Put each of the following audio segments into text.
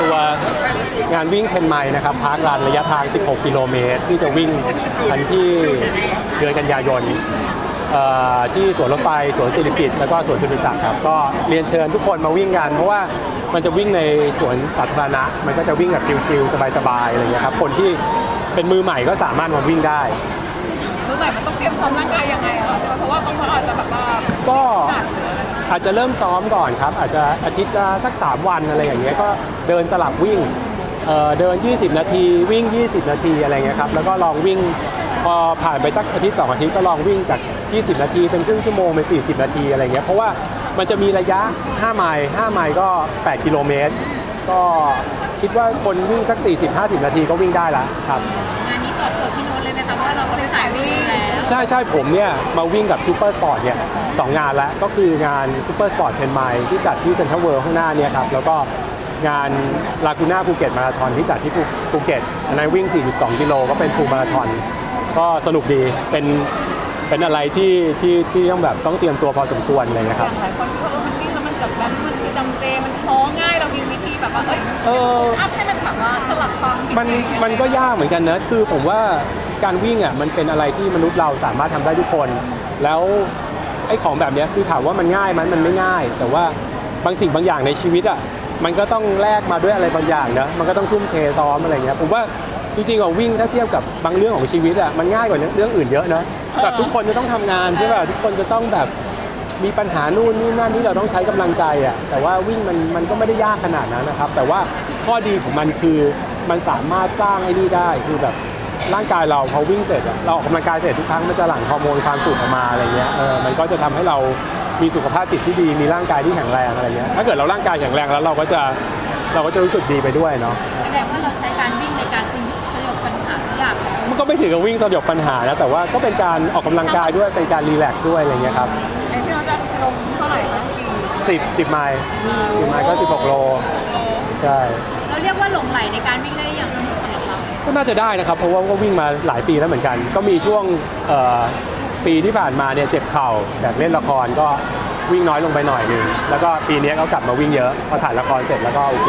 ตัวงานวิ่ง10ไมล์นะครับพาร์ครันระยะทาง 16 กิโลเมตร ที่จะวิ่งกันที่เดือนกันยายนเอ่อที่สวนรถไฟสวนสิริกิติ์แล้วก็สวนจตุจักรครับก็เรียนเชิญทุกคนมาวิ่งกัน เพราะว่ามันจะวิ่งในสวนสาธารณะ มันก็จะวิ่งแบบชิลๆสบายๆอะไรอย่างเงี้ยครับคนที่เป็นมือใหม่ก็สามารถมาวิ่งได้มือใหม่มันต้องเตรียมพร้อมร่างกายยังไงอะคะเพราะว่าบางคนอาจจะแบบว่าก็หนักหรืออะไรอาจจะเริ่มซ้อมก่อนครับ อาจจะอาทิตย์ละสัก 3 วันอะไรอย่างเงี้ยก็ เดินสลับวิ่งเอ่อเดิน 20 นาทีวิ่ง 20 นาทีอะไรเงี้ยครับแล้วก็ลองวิ่งพอผ่านไปสักอาทิตย์สองอาทิตย์ก็ลองวิ่งจาก 20 นาทีเป็นครึ่งชั่วโมงเป็น 40 นาทีอะไรเงี้ยเพราะว่ามันจะมีระยะ 5 ไมล์ 5 ไมล์ก็ 8 กิโลเมตร ก็คิดว่าคนวิ่งสัก 40-50 นาทีก็วิ่งได้ละครับ งานนี้ตอบโจทย์พี่โน้ตเลยไหมคะว่าเราก็เป็นสายวิ่งอยู่แล้วใช่ใช่ผมเนี่ยมาวิ่งกับซูเปอร์สปอร์ตเนี่ยสองงานแล้วก็คืองานซูเปอร์สปอร์ตเทนไมล์ที่จัดที่เซ็นทรัลเวิลด์ข้างหน้าเนี่ยครับแล้วก็ งานลากูน่าภูเก็ตมาราธอนที่จัดที่ภูภูเก็ตอันนั้นวิ่ง 42 กิโลก็เป็นฟูลมาราธอน ก็สนุกดีเป็นเป็นอะไรที่ที่ที่ต้องแบบต้องเตรียมตัวพอสมควรเลยนะคอรับ ย่างหลายคนที่เขาเออมันวิ่งแล้วมันแบบแบบมันคือจำเจ มันท้อง่าย เรามีวิธีแบบว่า เอ้ยเออ อัพให้มันแบบว่าสลับความผิดมันเองมันก็ยากเหมือนกันนะ คือผมว่าการวิ่งอะมันเป็นอะไรที่มนุษย์เราสามารถทำได้ทุกคน แล้วไอ้ของแบบเนี้ยคือถามว่ามันง่ายไหมมันไม่ง่าย แต่ว่าบางสิ่งบางอย่างในชีวิตอะ มันก็ต้องแลกมาด้วยอะไรบางอย่างนะมันก็ต้องทุ่มเทซ้อมอะไรเงี้ยผมว่าจริงๆอะวิ่งถ้าเทียบกับบางเรื่องของชีวิตอะมันง่ายกว่าเรื่องอื่นเยอะนะแบบทุกคนจะต้องทำงานใช่ป่ะทุกคนจะต้องแบบมีปัญหานู่นนี่นั่นที่เราต้องใช้กำลังใจอะแต่ว่าวิ่งมันมันก็ไม่ได้ยากขนาดนั้นนะครับ แต่ว่าข้อดีของมันคือมันสามารถสร้างไอ้นี่ได้คือแบบร่างกายเราพอวิ่งเสร็จเราออกกำลังกายเสร็จทุกครั้งมันจะหลั่งฮอร์โมนความสุขออกมาอะไรเงี้ยเออมันก็จะทำให้เรา มีสุขภาพจิตที่ดีมีร่างกายที่แข็งแรงอะไรเงี้ยถ้าเกิดเราร่างกายแข็งแรงแล้วเราก็จะเราก็จะรู้สึกดีไปด้วยเนาะแสดงว่าเราใช้การวิ่งในการสยบปัญหาทุกอย่างเลยมันก็ไม่ถึงกับวิ่งสยบปัญหานะแต่ว่าก็เป็นการออกกำลังกายด้วยเป็นการรีแลกซ์ด้วยอะไรเงี้ยครับไอ้ที่เราจะลงเท่าไหร่คะกี่สิบสิบไมล์สิบไมล์ก็16โลใช่เราเรียกว่าหลงไหลในการวิ่งได้อย่างสำหรับเราก็น่าจะได้นะครับเพราะว่าก็วิ่งมาหลายปีแล้วเหมือนกัน ก็มีช่วงเอ่อ ปีที่ผ่านมาเนี่ยเจ็บเข่าจากเล่นละครก็วิ่งน้อยลงไปหน่อยหนึงแล้วก็ปีนี้ก็กลับมาวิ่งเยอะพอถ่ายละครเสร็จแล้วก็โอเค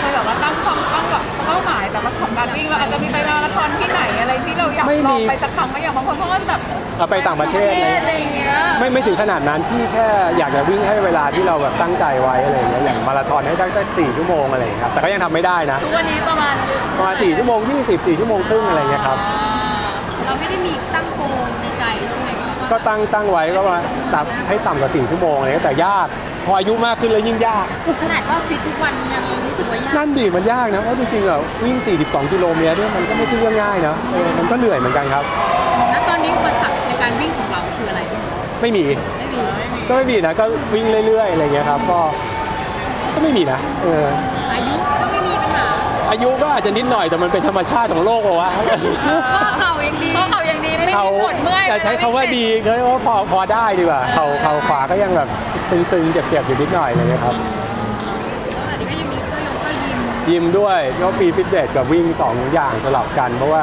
เคยแบบว่าตั้งความตั้งแบบเป้าหมายแบบว่าของการวิ่งเราอาจจะมีไปมาราธอนที่ไหนอะไรที่เราอยากไม่ลมีองไปสักครั้งไหมอย่างบางคนเขาก็จะแบบเอาไปต่างประเทศปอะไรอะไรอย่างเงี้ยไม่ไม่ถึงขนาดนั้นพี่แค่อยากจะวิ่งให้เวลาที่เราแบบตั้งใจไว้อะไรอย่างเงี้ยอย่างมาราธอนให้ได้สักสี่ชั่วโมงอะไรอย่างเงี้ยครับแต่ก็ยังทำไม่ได้นะทุกวันนี้ประมาณประมาณสี่ชั่วโมงยี่สิบสี่ชั่วโมงครึ่งอะไรอย่างเงี้ยครับเราไม่ได้มีตั้งโกงในใจใช่ไหมคะ ก็ตั้งตั้งไว้ก็ว่าตับให้ต่ำกว่าสี่ชั่วโมงอะไรเงี้ยแต่ยากพออายุมากขึ้นแล้วยิ่งยาก ขนาดว่าฟิตทุกวันยังรู้สึกว่ายากนั่นดิมันยากนะเพราะจริงๆอะวิ่ง 42 กิโลเมตรเนี่ยมันก็ไม่ใช่เรื่องง่ายนะเออมันก็เหนื่อยเหมือนกันครับ แล้วตอนนี้อุปสรรคในการวิ่งของเราคืออะไรไม่มีไม่มีก็ไม่มีนะก็วิ่งเรื่อยๆอะไรเงี้ยครับก็ก็ไม่มีนะเอออายุก็ไม่มีปัญหาอายุก็อาจจะนิดหน่อยแต่มันเป็นธรรมชาติของโลกอะวะ ข้อเข่ายังดีเพราะเขาอย่างดีไม่มี เขาปวดเมื่อยจะใช้คำว่าดีก็ว่าพอพอได้ดีกว่าเขาเขาขวาก็ยังแบบตึงๆเจ็บๆอยู่นิดหน่อยอะไรเงี้ยครับแล้วแต่นี้ก็ยังมีเครื่องยงเครื่องยิมยิมด้วยก็ฟรีฟิตเนสกับวิ่งสองอย่างสลับกัน เพราะว่า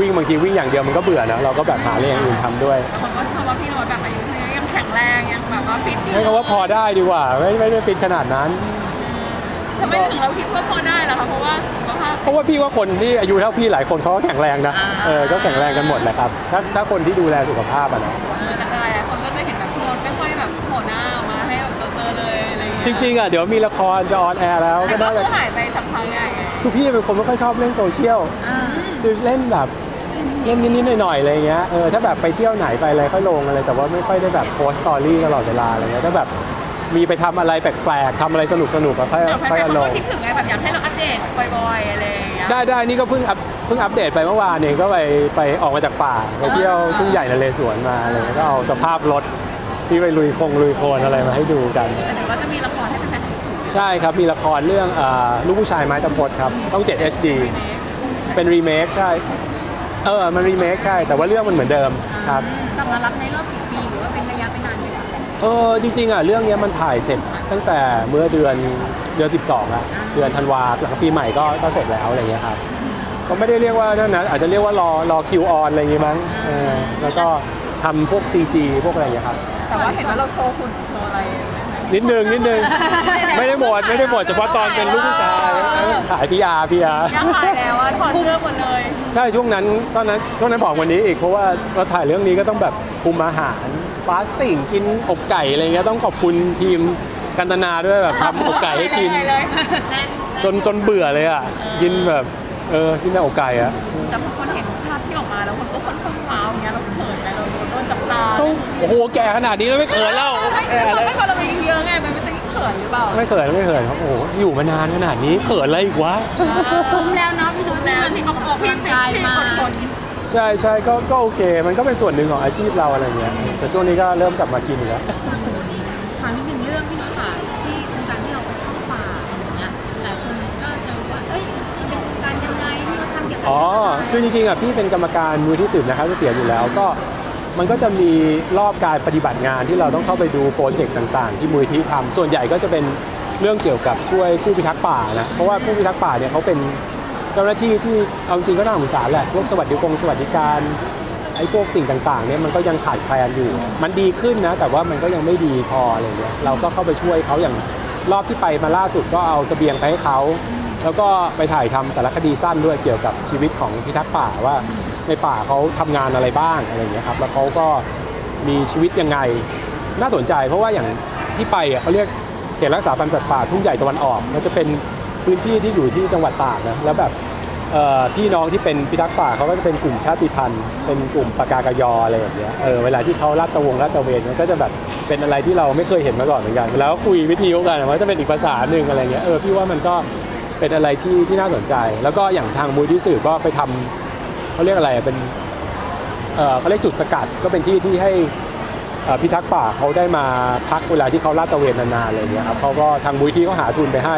วิ่งบางทีวิ่งอย่างเดียวมันก็เบื่อนะเราก็แบบหาเรื่องอย่างอื่นทำด้วย ผมก็คำว่าพี่โนดแบบอายุเท่านี้ยังแข็งแรงยังแบบว่าฟิตอยู่ใช้คำว่าพอได้ดีกว่า ไม่ไม่ได้ฟิตขนาดนั้น ทำไมถึงเราคิดว่าพอได้ล่ะคะเพราะว่าสุขภาพ เพราะว่าพี่ว่าคนที่อายุเท่าพี่หลายคนเขาก็แข็งแรงนะอ่าเออก็แข็งแรงกันหมดแหละครับถ้าถ้าคนที่ดูแลสุขภาพอะนะ แต่หลายๆคนก็จะเห็นแบบพี่โนดไม่ค่อยแบบโผล่หน้าออกมาให้แบบเราเจอเลยอะไรอย่างจเงี้ยริงๆอะเดี๋ยวมีละครจะออนแอร์แล้วแต่ก็ก็ได้คือหายไปสักพักใหญ่ไงคือพี่เป็นคนไม่ค่อยชอบเล่นโซเชียลคือเล่นแบบเล่นนิดๆหน่อยๆอะไรเงี้ยเออถ้าแบบไปเที่ยวไหนไปอะไรค่อยลงอะไรแต่ว่าไม่ค่อยได้แบบโพสต์สตอรี่ตลอดเวลาอะไรเงี้ยถ้าแบบ มีไปทำอะไรแปลกๆทำอะไรสนุกๆก็ค่อยเดี๋ยวแฟค่อยนๆเอาเขาลก็งคิดถึงไงแบบอยากให้เราอัปเดตบ่อยๆอะไรอย่างเงี้ยได้ได้นี่ก็เพิ่งอัปเพิ่งอัปเดตไปเมื่อวานเองก็ไปไปออกมาจากป่าไปเที่ยวทุ่งใหญ่นเรศวรมาอะไรเงี้ยก็เอาสภาพรถที่ไปลุยคงลุยโคลนอะไรมาให้ดูกัน แต่เดี๋ยวก็จะมีละครให้แฟนๆดูใช่ครับ มีละครเรื่องอาลูกผู้ชายไม้ตะพดครับ ต้อง 7 HD เป็นรีเมคใช่ เออ มันรีเมคใช่ แต่ว่าเรื่องมันเหมือนเดิมครับ กลับมารับในรอบกี่ปีหรือ เออจริงๆอะเรื่องเนี้ยมันถ่ายเสร็จตั้งแต่เมื่อเดือนเดือน 12อะเดือนธันวาหลังปีใหม่ก็ก็เสร็จแล้วอะไรเงี้ยครับก็ไม่ได้เรียกว่านั่นนะอาจจะเรียกว่ารอรอคิวออนอะไรอย่างงี้มั้งเออแล้วก็ทำพวก CG พวกอะไรอย่างเงี้ยครับ แต่ว่าเห็นว่าเราโชว์หุ่นโชว์อะไรนิดนึงนิดนึงไม่ได้หมดไม่ได้หมดเฉพาะตอนเป็นลูกผู้ชายขายพีอาร์พีอาร์ยังขายแล้วอะถอดเสื้อหมดเลย ใช่ช่วงนั้นตอนนั้นช่วงนั้นบอกวันนี้อีกเพราะว่าเราถ่ายเรื่องนี้ก็ต้องแบบคุมอาหาร ฟาสติ้งกินอกไก่อะไรเงี้ยต้องขอบคุณทีมกันตนาด้วยแบบทำอกไก่ให้กิน เลยแน่นจนจนเบื่อเลยอะกินแบบเออกินแต่อกไก่อะแต่พอคนเห็นภาพที่ออกมาแล้วคนก็ค่อนข้างว้าวอย่างเงี้ยเราเขินไหมเราโดนจับตาโอ้โหแก่ขนาดนี้แล้วไม่เขินแล้วไม่แก่ไม่เลยไม่พอเราอายุเยอะไงมันไม่จะเขินหรือเปล่าไม่เขินไม่เขินครับโอ้โหอยู่มานานขนาดนี้เขินอะไรอีกวะ คุ้มแล้วเนาะพี่นุ้ยแล้วที่ออกออกพี่ฟิตพี่อดทน ใช่ใช่ก็ก็โอเค มันก็เป็นส่วนหนึ่งของอาชีพเราอะไรเงี้ยแต่ช่วงนี้ก็เริ่มกลับมากินอีกแล้ว ถามอีกหนึ่งเรื่องพี่นุ้ยค่ะที่โครงการที่เราไปเข้าป่าอย่างเงี้ยหลายคนก็จะว่าเอ้ยนี่เป็นโครงการยังไงพี่นุ้ยทำเกี่ยวกับอ๋ออะไรคือจริงๆอะพี่เป็นกรรมการมูลที่สืบนะครับเสถียรอยู่แล้วก็มันก็จะมีรอบการปฏิบัติงานที่เราต้องเข้าไปดูโปรเจกต์ต่างๆ ที่มูลที่ทำส่วนใหญ่ก็จะเป็นเรื่องเกี่ยวกับช่วยผู้พิทักษ์ป่านะเพราะว่าผู้พิทักษ์ป่าเนี่ยเขาเป็น เจ้าหน้าที่ที่เอาจริงก็น่าสงสารแหละพวกสวัสดิกงสวัสดิการไอ้พวกสิ่งต่างๆเนี่ยมันก็ยังขาดแคลนอยู่ มันดีขึ้นนะ แต่ว่ามันก็ยังไม่ดีพออะไรเงี้ยเราก็เข้าไปช่วยเขาอย่างรอบที่ไปมาล่าสุดก็เอาเสบียงไปให้เขาแล้วก็ไปถ่ายทำสารคดีสั้นด้วยเกี่ยวกับชีวิตของพิทักษ์ป่าว่าในป่าเขาทำงานอะไรบ้างอะไรอย่างเงี้ยครับแล้วเขาก็มีชีวิตยังไงน่าสนใจ เพราะว่าอย่างที่ไปอะเขาเรียกเขตรักษาพันธุ์สัตว์ป่าทุ่งใหญ่ตะวันออกมันจะเป็น พื้นที่ที่อยู่ที่จังหวัดตากนะแล้วแบบพี่น้องที่เป็นพิทักษ์ป่าเขาก็จะเป็นกลุ่มชาติพันธุ์ เป็นกลุ่มปากากยออะไรอย่างเงี้ยเออเวลาที่เขาลาดตะวงลาดตะเวนมันก็จะแบบเป็นอะไรที่เราไม่เคยเห็นมาก่อนเหมือนกัน แล้วคุยวิทยุกันมันจะเป็นอีกภาษาหนึ่งอะไรเงี้ยเออพี่ว่ามันก็เป็นอะไรที่ที่น่าสนใจ แล้วก็อย่างทางมูลที่สื่อก็ไปทำเขาเรียกอะไรเป็นเออเขาเรียกจุดสกัดก็เป็นที่ที่ให้ พิทักษ์ป่าเขาได้มาพักเวลาที่เขาลาดตระเวนนานๆอะไรอย่างเงี้ยครับเขาก็ทางมูลที่เขาหาทุนไปให้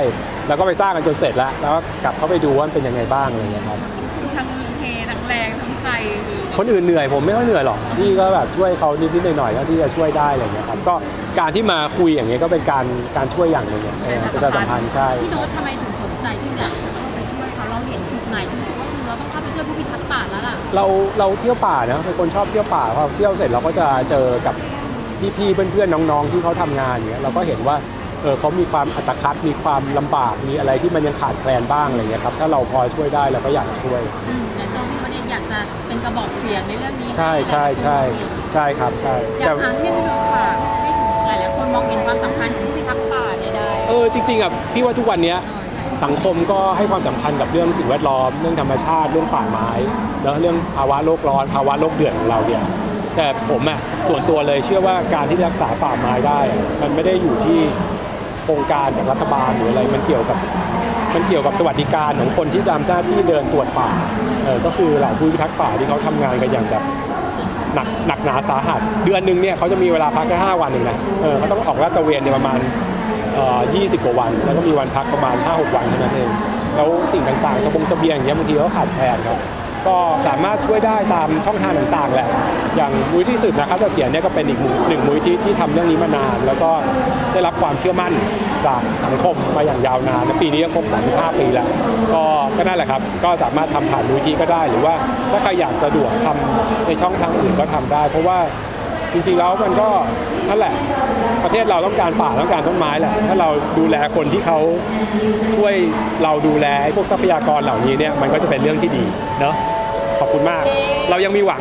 แล้วก็ไปสร้างกันจนเสร็จแล้ว แล้วก็กลับเข้าไปดูว่ามันเป็นยังไงบ้างอะไรอย่างเงี้ยครับดูทั้งมีเททั้งแรงทั้งใจคือคนอื่นเหนื่อยผมไม่ค่อยเหนื่อยหรอกพี่ก็แบบช่วยเขานิดๆหน่อยๆเท่าที่จะช่วยได้อะไรอย่างเงี้ยครับก็การที่มาคุยอย่างเงี้ยก็เป็นการการช่วยอย่างหนึ่งเนี่ยเออประชาสัมพันธ์ใช่พี่โน้ตทำไมถึงสนใจที่จะเข้าไปช่วยเขาเราเห็นจุดไหนที่รู้สึกว่าเราต้องเข้าไปช่วยผู้พิทักษ์ป่าแล้วล่ะเราเราเที่ยวป่านะเป็นคนชอบเที่ยวป่าพอเที่ยวเสร็จเราก็จะเจอกับ พี่ๆเพื่อนๆน้องๆที่เขาทำงานอย่างเงี้ยเราก็เห็นว่าเออเขามีความอัตคัดมีความลำบากมีอะไรที่มันยังขาดแคลนบ้างอะไรเงี้ยครับถ้าเราพอช่วยได้เราก็อยากช่วยอืมและตัวพี่โน้ตเองอยากจะเป็นกระบอกเสียงในเรื่องนี้ ใช่ใช่ใช่ใช่ครับใช่อยาแต่กถามพี่พี่โน้ตฝากให้ถึงหลายๆคนมองเห็นความสำคัญของผู้พิทักษ์ป่าเนี่ยได้เออจริงๆอะพี่ว่าทุกวันเนี้ยสังคมก็ให้ความสำคัญกับเรื่องสิ่งแวดล้อม เรื่องธรรมชาติเรื่องป่าไม้ แล้วเรื่องภาวะโลกร้อนภาวะโลกเดือดของเราเนี่ย แต่ผมอะส่วนตัวเลยเชื่อว่าการที่รักษาป่าไม้ได้ มันไม่ได้อยู่ที่โครงการจากรัฐบาลหรืออะไรมันเกี่ยวกับมันเกี่ยวกับสวัสดิการของคนที่ทำหน้าที่เดินตรวจป่าเออก็คือเหล่าผู้พิทักษ์ป่าที่เขาทำงานกันอย่างแบบหนักหนักหนาสาหัส เดือนหนึ่งเนี่ยเขาจะมีเวลาพักแค่5วันเองนะเออเขาต้องออกลาดตระเวนเนี่ยประมาณเอ่อ20กว่าวัน แล้วก็มีวันพักประมาณ5-6วันเท่านั้นเองแล้วสิ่งต่างๆสบงสเบียงอย่างเงี้ยบางทีเขาขาดแคลนครับ ก็สามารถช่วยได้ตามช่องทางต่างๆแหละ อย่างมูลที่สืบนะครับเสถียรเนี่ยก็เป็นอีกหนึ่งมูลที่ที่ทำเรื่องนี้มานาน แล้วก็ได้รับความเชื่อมั่นจากสังคมมาอย่างยาวนานและปีนี้ก็ครบ 35 ปีแล้ว ก็ก็นั่นแหละครับ ก็สามารถทำผ่านมูลที่ก็ได้ หรือว่าถ้าใครอยากสะดวกทำในช่องทางอื่นก็ทำได้ เพราะว่าจริงๆแล้วมันก็นั่นแหละ ประเทศเราต้องการป่าต้องการต้นไม้แหละ ถ้าเราดูแลคนที่เขาช่วยเราดูแลไอ้พวกทรัพยากรเหล่านี้เนี่ยมันก็จะเป็นเรื่องที่ดีเนาะ ขอบคุณมาก เรายังมีหวัง